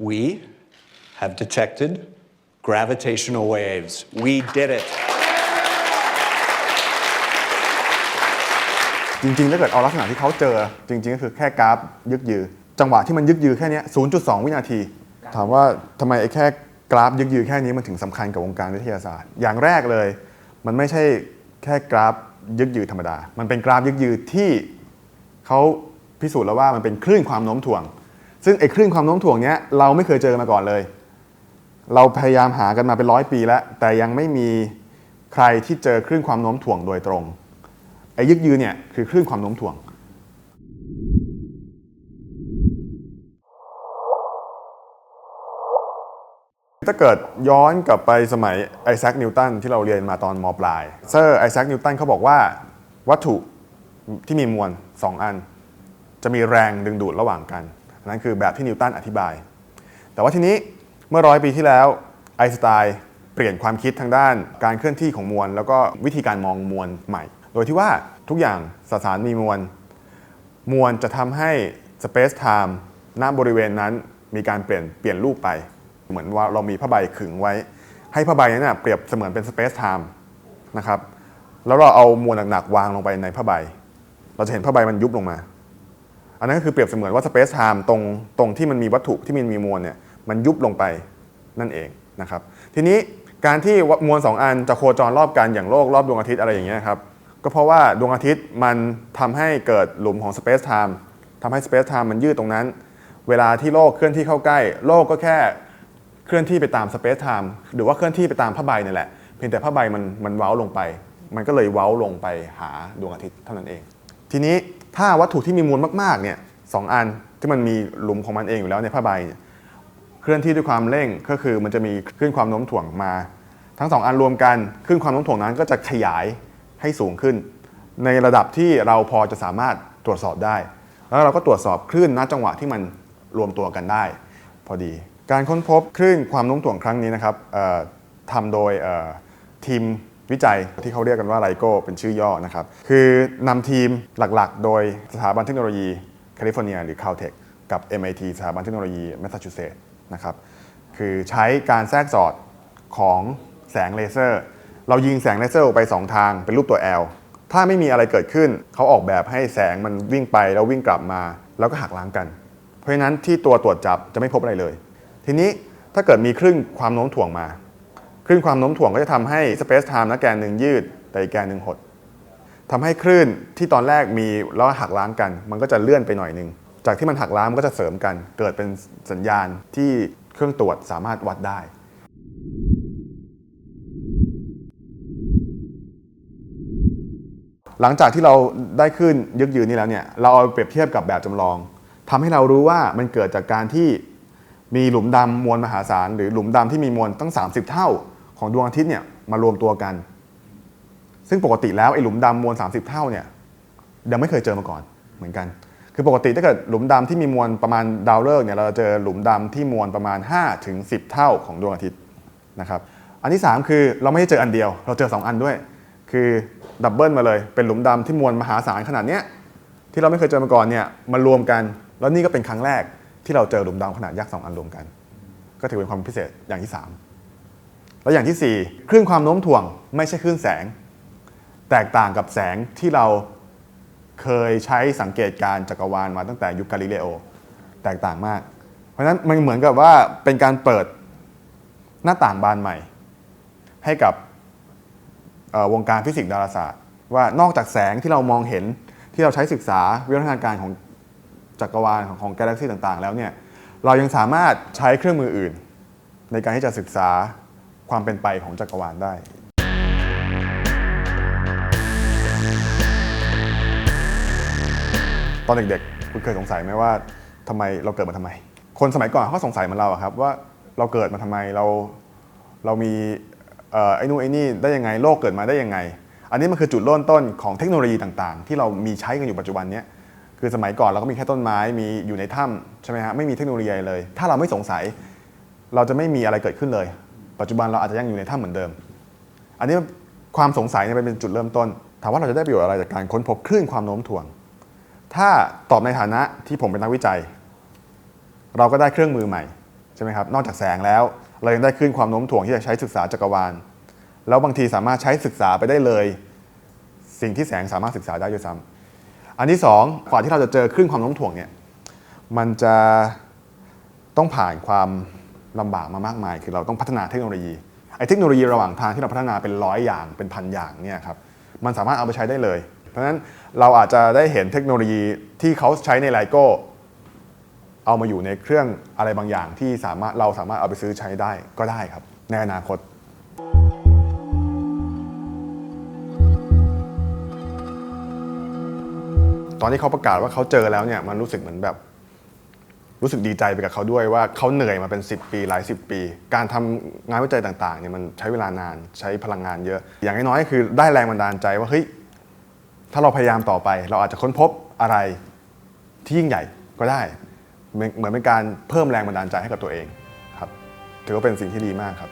We have detected gravitational waves. We did it. จริงๆ ถ้าเกิดเอาลักษณะที่เขาเจอ จริง ๆ ก็คือแค่กราฟยึกยือ จังหวะที่มันยึกยือแค่เนี้ย0.2 วินาที ถามว่าทำไมไอ้แค่กราฟยึกยือแค่นี้มันถึงสำคัญกับวงการวิทยาศาสตร์ อย่างแรกเลย มันไม่ใช่แค่กราฟยึกยือธรรมดา มันเป็นกราฟยึกยือที่เขาพิสูจน์แล้วว่ามันเป็นคลื่นความโน้มถ่วง ซึ่งไอ้คลื่นความโน้มถ่วงเนี้ยเราไม่เคยเจอมาก่อนเลย เราพยายามหากันมาเป็นร้อยปีแล้ว แต่ยังไม่มีใครที่เจอคลื่นความโน้มถ่วงโดยตรง ไอ้ยึกยือเนี่ยคือคลื่นความโน้มถ่วง ถ้าเกิดย้อนกลับไปสมัยไอแซคนิวตันที่เราเรียนมาตอนมปลาย เซอร์ไอแซคนิวตันเขาบอกว่าวัตถุที่มีมวล 2 อัน จะมีแรงดึงดูดระหว่างกัน นนั้นคือแบบที่นิวตันอธิบาย แต่ว่าทีนี้เมื่อร้อยปีที่แล้วไอน์สไตน์เปลี่ยนความคิดทางด้านการเคลื่อนที่ของมวล แล้วก็วิธีการมองมวลใหม่ โดยที่ว่าทุกอย่างสสารมีมวล มวลจะทำให้ Space Time ณบริเวณนั้นมีการเปลี่ยนเปลี่ยนรูปไป เหมือนว่าเรามีผ้าใบขึงไว้ ให้ผ้าใบนั้นนะเปรียบเสมือนเป็น Space Time นะครับแล้วเราเอามวลหนักๆวางลงไปในผ้าใบ เราจะเห็นผ้าใบมันยุบลงมา อันนั้นก็คือเปรียบเสมือนว่า Space Time ตรงตรงที่มันมีวัตถุที่มันมีมวลเนี่ยมันยุบลงไปนั่นเองนะครับทีนี้การที่มวลสองอันจะโคจรรอบกันอย่างโลกรอบดวงอาทิตย์อะไรอย่างเงี้ยครับก็เพราะว่าดวงอาทิตย์มันทำให้เกิดหลุมของ Space Time ทำให้ Space Time มันยืดตรงนั้น เวลาที่โลกเคลื่อนที่เข้าใกล้ โลกก็แค่เคลื่อนที่ไปตาม Space Time หรือว่าเคลื่อนที่ไปตามผ้าใบนี่แหละเพียงแต่ผ้าใบมันมันเว้าลงไป มันก็เลยเว้าลงไปหาดวงอาทิตย์เท่านั้นเอง ทีนี้ ถ้าวัตถุที่มีมวลมากๆเนี่ยสองอันที่มันมีหลุมของมันเองอยู่แล้วในผ้าใบเนี่ยเคลื่อนที่ด้วยความเร่งก็คือมันจะมีคลื่นความโน้มถ่วงมา ทั้งสองอันรวมกันคลื่นความโน้มถ่วงนั้นก็จะขยายให้สูงขึ้น ในระดับที่เราพอจะสามารถตรวจสอบได้ แล้วเราก็ตรวจสอบคลื่นณจังหวะที่มันรวมตัวกันได้ พอดี การค้นพบคลื่นความโน้มถ่วงครั้งนี้นะครับทำโดยทีม วิจัยที่เขาเรียกกันว่าไลโก้เป็นชื่อย่อนะครับ คือนำทีมหลักๆ โดยสถาบันเทคโนโลยีแคลิฟอร์เนียหรือ Caltech กับ MIT สถาบันเทคโนโลยีแมสซาชูเซตส์นะครับคือใช้การแทรกสอดของแสงเลเซอร์ เรายิงแสงเลเซอร์ออกไป 2 ทางเป็นรูปตัว L ถ้าไม่มีอะไรเกิดขึ้น เขาออกแบบให้แสงมันวิ่งไปแล้ววิ่งกลับมา แล้วก็หักล้างกัน เพราะฉะนั้นที่ตัวตรวจจับจะไม่พบอะไรเลย ทีนี้ถ้าเกิดมีคลื่นความโน้มถ่วงมา คลื่นความโน้มถ่วงก็จะทำให้ Space Time นะแกนหนึ่งยืด แต่อีกแกนหนึ่งหดทำให้คลื่นที่ตอนแรกมีแล้วหักล้างกัน มันก็จะเลื่อนไปหน่อยหนึง จากที่มันหักล้างมันก็จะเสริมกัน เกิดเป็นสัญญาณที่เครื่องตรวจสามารถวัดได้หลังจากที่เราได้ขึ้นยึกยืนนี้แล้วเนี่ยเราเอาเปรียบเทียบกับแบบจำลองทำให้เรารู้ว่ามันเกิดจากการที่มีหลุมดำมวลมหาศาลหรือหลุมดำที่มีมวลตั้ง 30 เท่า ของดวงอาทิตย์เนี่ยมารวมตัวกัน ซึ่งปกติแล้วไอ้หลุมดำมวล 30 เท่าเนี่ยยังไม่เคยเจอมาก่อนเหมือนกัน คือปกติถ้าเกิดหลุมดำที่มีมวลประมาณดาวฤกษ์เนี่ยเราจะเจอหลุมดำที่มวลประมาณ5ถึง10 เท่าของดวงอาทิตย์นะครับอันที่ 3 คือเราไม่ได้เจออันเดียว เราเจอ 2 อันด้วย คือดับเบิลมาเลยเป็นหลุมดำที่มวลมหาศาลขนาดเนี้ยที่เราไม่เคยเจอมาก่อนเนี่ยมารวมกัน แล้วนี่ก็เป็นครั้งแรกที่เราเจอหลุมดำขนาดยักษ์สองอันรวมกัน ก็ถือเป็นความพิเศษอย่างที่ 3 แล้วอย่างที่ 4 คลื่นความโน้มถ่วงไม่ใช่คลื่นแสง แตกต่างกับแสงที่เราเคยใช้สังเกตการจักรวาลมาตั้งแต่ยุคกาลิเลโอ แตกต่างมาก เพราะฉะนั้นมันเหมือนกับว่าเป็นการเปิดหน้าต่างบานใหม่ ให้กับวงการฟิสิกส์ดาราศาสตร์ ว่านอกจากแสงที่เรามองเห็นที่เราใช้ศึกษาวิวัฒนาการของจักรวาลของของกาแล็กซีต่างๆ แล้วเนี่ยเรายังสามารถใช้เครื่องมืออื่น ในการที่จะศึกษา ความเป็นไปของจักรวาลได้ตอนเด็กๆ คุณเคยสงสัยไหมว่าทำไมเราเกิดมาทำไม คนสมัยก่อนเขาสงสัยเหมือนเราอะครับว่าเราเกิดมาทำไมเราเรามีออไอ้นู่นไอ้นี่ได้ยังไงโลกเกิดมาได้ยังไง อันนี้มันคือจุดเริ่มต้นของเทคโนโลยีต่างๆ ที่เรามีใช้กันอยู่ปัจจุบันนี้คือสมัยก่อนเราก็มีแค่ต้นไม้มีอยู่ในถ้ำใช่ไหมฮะไม่มีเทคโนโลยีเลย ถ้าเราไม่สงสัย เราจะไม่มีอะไรเกิดขึ้นเลย ปัจจุบันเราอาจจะยังอยู่ในถ้ำเหมือนเดิม อันนี้ความสงสัยเนี่ยเป็นจุดเริ่มต้น ถามว่าเราจะได้ประโยชน์อะไรจากการค้นพบคลื่นความโน้มถ่วง ถ้าตอบในฐานะที่ผมเป็นนักวิจัย เราก็ได้เครื่องมือใหม่ใช่ไหมครับ นอกจากแสงแล้ว เรายังได้ขึ้นความโน้มถ่วงที่จะใช้ศึกษาจักรวาล แล้วบางทีสามารถใช้ศึกษาไปได้เลย สิ่งที่แสงสามารถศึกษาได้ด้วยซ้ำอันที่สองกว่าที่เราจะเจอคลื่นความโน้มถ่วงเนี่ย มันจะต้องผ่านความ ลำบากมามากมาย คือเราต้องพัฒนาเทคโนโลยีไอ้เทคโนโลยีระหว่างทางที่เราพัฒนาเป็นร้อยอย่างเป็นพันอย่างเนี่ยครับมันสามารถเอาไปใช้ได้เลย เพราะฉะนั้นเราอาจจะได้เห็นเทคโนโลยีที่เขาใช้ในไลโก้เอามาอยู่ในเครื่องอะไรบางอย่างที่สามารถเราสามารถเอาไปซื้อใช้ได้ก็ได้ครับ ในอนาคตตอนที่เขาประกาศว่าเขาเจอแล้วเนี่ยมันรู้สึกเหมือนแบบ รู้สึกดีใจไปกับเขาด้วยว่าเขาเหนื่อยมาเป็น 10 ปีหลาย 10 ปี การทำงานวิจัยต่างๆเนี่ยมันใช้เวลานานใช้พลังงานเยอะ อย่างน้อยๆคือได้แรงบันดาลใจว่าเฮ้ยถ้าเราพยายามต่อไป เราอาจจะค้นพบอะไรที่ยิ่งใหญ่ก็ได้ เหมือนเป็นการเพิ่มแรงบันดาลใจให้กับตัวเองครับถือว่าเป็นสิ่งที่ดีมากครับ